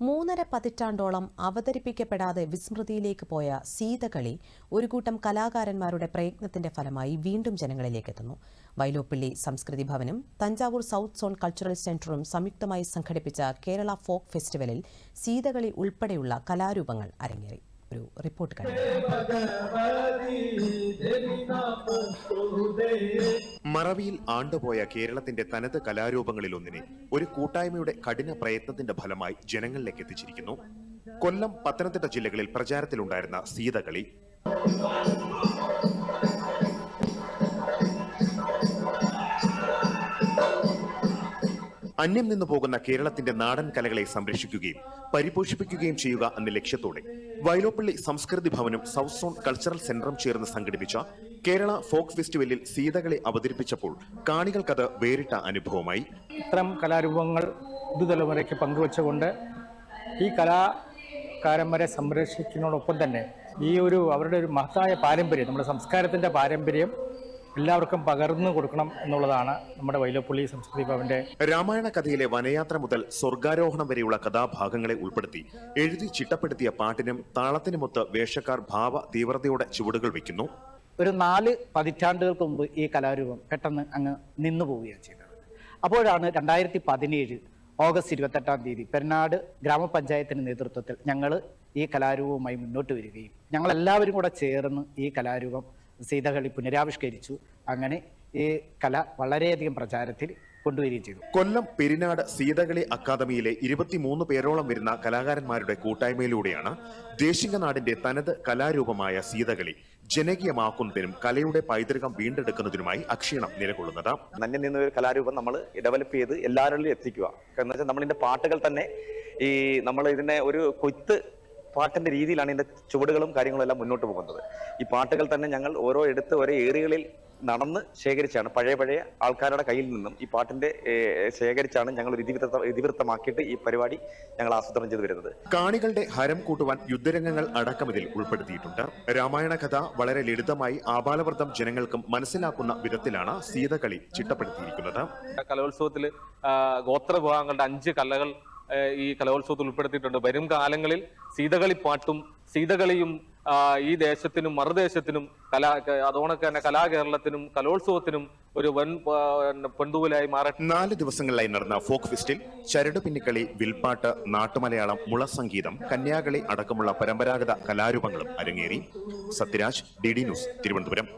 മൂന്നര പതിറ്റാണ്ടോളം അവതരിപ്പിക്കപ്പെടാതെ വിസ്മൃതിയിലേക്ക് പോയ സീതകളി ഒരു കൂട്ടം കലാകാരന്മാരുടെ പ്രയത്നത്തിന്റെ ഫലമായി വീണ്ടും ജനങ്ങളിലേക്ക് എത്തുന്നു വൈലോപ്പിള്ളി സംസ്കൃതി ഭവനും തഞ്ചാവൂർ സൗത്ത് സോൺ കൾച്ചറൽ സെന്ററും സംയുക്തമായി സംഘടിപ്പിച്ച കേരള ഫോക്ക് ഫെസ്റ്റിവലിൽ സീതകളി ഉൾപ്പെടെയുള്ള കലാരൂപങ്ങൾ അരങ്ങേറി. ഒരു റിപ്പോർട്ട് കണ്ടു. മറവിയിൽ ആണ്ടുപോയ കേരളത്തിന്റെ തനത് കലാരൂപങ്ങളിൽ ഒന്നിനെ ഒരു കൂട്ടായ്മയുടെ കഠിന പ്രയത്നത്തിന്റെ ഫലമായി ജനങ്ങളിലേക്ക് എത്തിച്ചിരിക്കുന്നു. കൊല്ലം പത്തനംതിട്ട ജില്ലകളിൽ പ്രചാരത്തിലുണ്ടായിരുന്ന സീതകളി. അന്യം നിന്നു പോകുന്ന കേരളത്തിന്റെ നാടൻ കലകളെ സംരക്ഷിക്കുകയും പരിപോഷിപ്പിക്കുകയും ചെയ്യുക എന്ന ലക്ഷ്യത്തോടെ വയലോപ്പള്ളി സംസ്കൃതി ഭവനും സൗത്ത് സോൺ കൾച്ചറൽ സെന്ററും ചേർന്ന് സംഘടിപ്പിച്ച കേരള ഫോക്ക് ഫെസ്റ്റിവലിൽ സീതകളെ അവതരിപ്പിച്ചപ്പോൾ കാണികൾക്കത് വേറിട്ട അനുഭവമായി. ഇത്തരം കലാരൂപങ്ങൾ പുതുതലമുറയ്ക്ക് പങ്കുവച്ചുകൊണ്ട് ഈ കലാകാരന്മാരെ സംരക്ഷിക്കുന്നതോടൊപ്പം തന്നെ ഈ ഒരു അവരുടെ ഒരു മഹത്തായ പാരമ്പര്യം നമ്മുടെ സംസ്കാരത്തിന്റെ പാരമ്പര്യം എല്ലാവർക്കും പകർന്നു കൊടുക്കണം എന്നുള്ളതാണ് നമ്മുടെ വൈലപ്പള്ളി സംസ്കൃതി ഭവന്റെ രാമായണ കഥയിലെ വനയാത്ര മുതൽ സ്വർഗാരോഹണം വരെയുള്ള കഥാഭാഗങ്ങളെ ഉൾപ്പെടുത്തി എഴുതി ചിട്ടപ്പെടുത്തിയ പാട്ടിനും താളത്തിനുമൊത്ത് വേഷക്കാർ ഭാവ തീവ്രതയോടെ ചുവടുകൾ വയ്ക്കുന്നു. ഒരു നാല് പതിറ്റാണ്ടുകൾക്ക് മുമ്പ് ഈ കലാരൂപം പെട്ടെന്ന് അങ്ങ് നിന്നു പോവുകയാണ് ചെയ്തത്. അപ്പോഴാണ് രണ്ടായിരത്തി പതിനേഴ് ഓഗസ്റ്റ് ഇരുപത്തെട്ടാം തീയതി പെരുന്നാട് ഗ്രാമപഞ്ചായത്തിന്റെ നേതൃത്വത്തിൽ ഞങ്ങൾ ഈ കലാരൂപവുമായി മുന്നോട്ട് വരികയും ഞങ്ങളെല്ലാവരും കൂടെ ചേർന്ന് ഈ കലാരൂപം സീതകളി പുനരാവിഷ്കരിച്ചു. അങ്ങനെ ഈ കല വളരെയധികം പ്രചാരത്തിൽ കൊണ്ടുവരികയും ചെയ്തു. കൊല്ലം പെരിനാട് സീതകളി അക്കാദമിയിലെ ഇരുപത്തിമൂന്ന് പേരോളം വരുന്ന കലാകാരന്മാരുടെ കൂട്ടായ്മയിലൂടെയാണ് ദേശിംഗനാടിന്റെ തനത് കലാരൂപമായ സീതകളി ജനകീയമാക്കുന്നതിനും കലയുടെ പൈതൃകം വീണ്ടെടുക്കുന്നതിനുമായി അക്ഷീണം നിലകൊള്ളുന്നത്. നന്യം നിന്ന ഒരു കലാരൂപം നമ്മൾ ഡെവലപ്പ് ചെയ്ത് എല്ലാവരിലും എത്തിക്കുക. എന്ന് വെച്ചാൽ നമ്മളിതിന്റെ പാട്ടുകൾ തന്നെ ഈ നമ്മൾ ഇതിനെ ഒരു കൊയ്ത്ത് പാട്ടിന്റെ രീതിയിലാണ് ഇതിന്റെ ചുവടുകളും കാര്യങ്ങളും എല്ലാം മുന്നോട്ട് പോകുന്നത്. ഈ പാട്ടുകൾ തന്നെ ഞങ്ങൾ ഓരോ എടുത്ത് ഓരോ ഏറിയകളിൽ നടന്ന് ശേഖരിച്ചാണ്. പഴയ പഴയ ആൾക്കാരുടെ കയ്യിൽ നിന്നും ഈ പാട്ടിന്റെ ശേഖരിച്ചാണ് ഞങ്ങൾ ഒരു ഇതിവൃത്ത ഇതിവൃത്തമാക്കിയിട്ട് ഈ പരിപാടി ഞങ്ങൾ ആസൂത്രണം ചെയ്തു വരുന്നത്. കാണികളുടെ ഹരം കൂട്ടുവാൻ യുദ്ധരംഗങ്ങൾ അടക്കം ഇതിൽ ഉൾപ്പെടുത്തിയിട്ടുണ്ട്. രാമായണ കഥ വളരെ ലളിതമായി ആപാലവൃദ്ധം ജനങ്ങൾക്കും മനസ്സിലാക്കുന്ന വിധത്തിലാണ് സീതകളി ചിട്ടപ്പെടുത്തിയിരിക്കുന്നത്. കലോത്സവത്തിൽ ഗോത്ര വിഭാഗങ്ങളുടെ അഞ്ച് കലകൾ ഈ കലോത്സവത്തിൽ ഉൾപ്പെടുത്തിയിട്ടുണ്ട്. വരും കാലങ്ങളിൽ സീതകളി പാട്ടും സീതകളിയും ഈ ദേശത്തിനും മറുദേശത്തിനും കലാ അതോണക്ക് തന്നെ കലാകേരളത്തിനും കലോത്സവത്തിനും ഒരു വൻ പെൺതൂവലായി മാറട്ടെ. നാല് ദിവസങ്ങളിലായി നടന്ന ഫോക്ക് ഫെസ്റ്റിൽ ചരട് പിന്നിക്കളി വിൽപ്പാട്ട് നാട്ടുമലയാളം മുളസംഗീതം കന്യാകളി അടക്കമുള്ള പരമ്പരാഗത കലാരൂപങ്ങളും അരങ്ങേറി. Sathyaraj D D news Thiruvananthapuram.